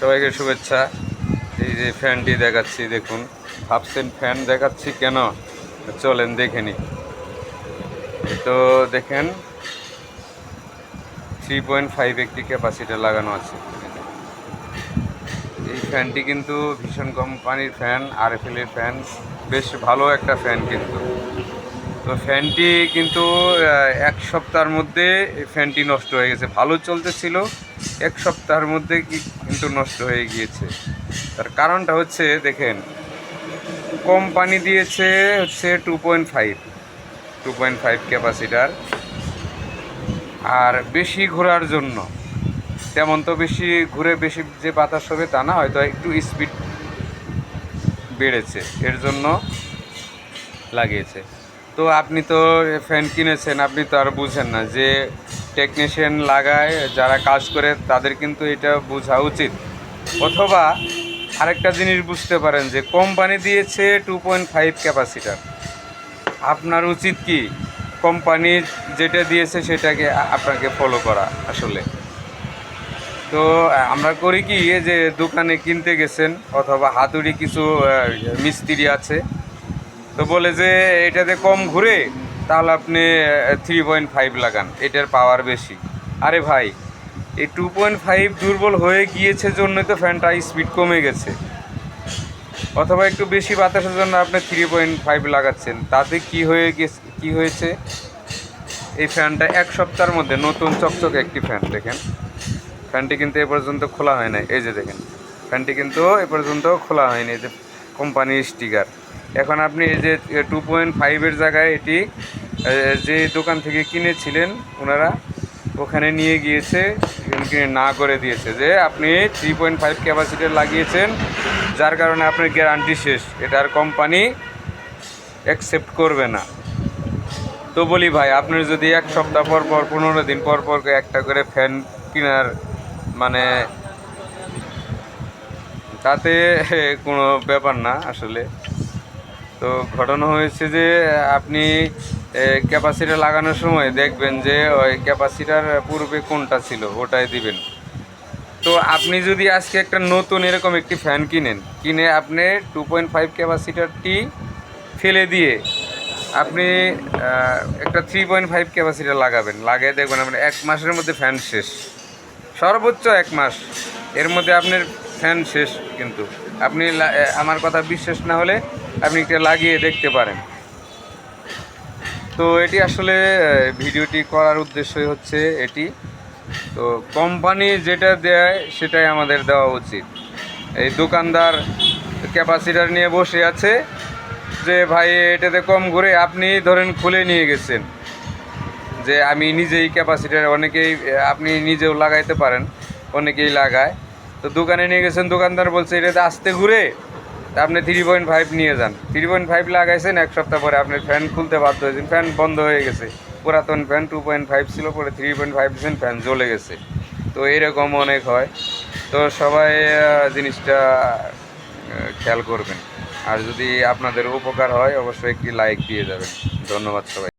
সবাইকে শুভেচ্ছা। এই যে ফ্যানটি দেখাচ্ছি, দেখুন। ভাবছেন ফ্যান দেখাচ্ছি কেন? চলেন, দেখে নি তো দেখেন থ্রি পয়েন্ট ফাইভ একটি ক্যাপাসিটি লাগানো আছে। এই ফ্যানটি কিন্তু ভীষণ কোম্পানির ফ্যান আর এফ ফ্যান। বেশ ভালো একটা ফ্যান কিন্তু। তো ফ্যানটি কিন্তু এক সপ্তাহের মধ্যে ফ্যানটি নষ্ট হয়ে গেছে। ভালো চলতেছিল, এক সপ্তাহের মধ্যে কিন্তু নষ্ট হয়ে গিয়েছে। তার কারণটা হচ্ছে, দেখেন, কোম্পানি দিয়েছে হচ্ছে two point five two point five capacitor. আর বেশি ঘোরার জন্য, তেমন তো বেশি ঘুরে বেশি যে বাতাস হবে তা না, হয়তো একটু স্পিড বেড়েছে। এর জন্য লাগিয়েছে। তো আপনি তো ফ্যান কিনেছেন, আপনি তো আর বুঝেন না যে টেকনিশিয়ান লাগায়, যারা কাজ করে তাদের কিন্তু এটা বোঝা উচিত। অথবা আরেকটা জিনিস বুঝতে পারেন যে কোম্পানি দিয়েছে টু পয়েন্ট ফাইভ ক্যাপাসিটার আপনার উচিত কি কোম্পানি যেটা দিয়েছে সেটাকে আপনাকে ফলো করা আসলে? তো আমরা করি কি যে দোকানে কিনতে গেছেন, অথবা হাতুড়ি কিছু মিস্ত্রি আছে তো বলে যে এটাতে কম ঘুরে তাহলে আপনি থ্রি পয়েন্ট ফাইভ লাগান, এটার পাওয়ার বেশি। আরে ভাই, এই টু পয়েন্ট ফাইভ দুর্বল হয়ে গিয়েছে জন্যই তো ফ্যানটা স্পিড কমে গেছে। অথবা একটু বেশি বাতাসের জন্য আপনি থ্রি পয়েন্ট ফাইভ লাগাচ্ছেন, তাতে কি হয়ে গেছে, কী হয়েছে? এই ফ্যানটা এক সপ্তাহের মধ্যে, নতুন চকচকে একটি ফ্যান দেখেন। ফ্যানটি কিন্তু এ পর্যন্ত খোলা হয় নাই, এই যে দেখেন। ফ্যানটি কিন্তু এ পর্যন্ত খোলা হয়নি, এই যে কোম্পানির স্টিকার এখন আপনি এই যে টু পয়েন্ট ফাইভের জায়গায় এটি যে দোকান থেকে কিনেছিলেন ওনারা, ওখানে নিয়ে গিয়েছে কিনে না করে দিয়েছে যে আপনি থ্রি পয়েন্ট ফাইভ ক্যাপাসিটি লাগিয়েছেন, যার কারণে আপনার গ্যারান্টি শেষ। এটার কোম্পানি অ্যাকসেপ্ট করবে না। তো বলি ভাই, আপনার যদি এক সপ্তাহ পর পর, পনেরো দিন পর পর একটা করে ফ্যান কেনার মানে তাতে কোনো ব্যাপার না আসলে। তো ঘটনা হয়েছে যে, আপনি ক্যাপাসিটি লাগানোর সময় দেখবেন যে, ওই ক্যাপাসিটার পূর্বে কোনটা ছিল, ওটাই দিবেন। তো আপনি যদি আজকে একটা নতুন এরকম একটি ফ্যান কিনেন, কিনে আপনি টু পয়েন্ট ফাইভ ক্যাপাসিটারটি ফেলে দিয়ে আপনি একটা থ্রি পয়েন্ট ফাইভ ক্যাপাসিটার লাগাবেন। লাগিয়ে দেখবেন আপনার এক মাসের মধ্যে ফ্যান শেষ। সর্বোচ্চ এক মাস এর মধ্যে আপনার ফ্যান শেষ কিন্তু। আপনি আমার কথা বিশ্বাস না হলে আপনি একটা লাগিয়ে দেখতে পারেন। তো এটি আসলে ভিডিওটি করার উদ্দেশ্যই হচ্ছে এটি। তো কোম্পানি যেটা দেয়, সেটাই আমাদের দেওয়া উচিত। এই দোকানদার ক্যাপাসিটার নিয়ে বসে আছে যে, ভাই, এটাতে কম ঘুরে আপনি ধরেন খুলে নিয়ে গেছেন। যে আমি নিজেই ক্যাপাসিটার, অনেকেই আপনি নিজেও লাগাইতে পারেন, অনেকেই লাগায়। তো দোকানে নিয়ে গেছেন, দোকানদার বলছে, এটাতে আসতে ঘুরে তা আপনি থ্রি পয়েন্ট ফাইভ নিয়ে যান। থ্রি পয়েন্ট ফাইভ লাগাইছেন, এক সপ্তাহ পরে আপনি ফ্যান খুলতে বাধ্য হয়েছেন ফ্যান বন্ধ হয়ে গেছে। পুরাতন ফ্যান টু পয়েন্ট ফাইভ ছিল, পরে থ্রি পয়েন্ট ফাইভ দিয়েছেন ফ্যান জ্বলে গেছে। তো এরকম অনেক হয়। তো সবাই জিনিসটা খেয়াল করবেন। আর যদি আপনাদের উপকার হয়, অবশ্যই একটি লাইক দিয়ে যাবেন। ধন্যবাদ সবাই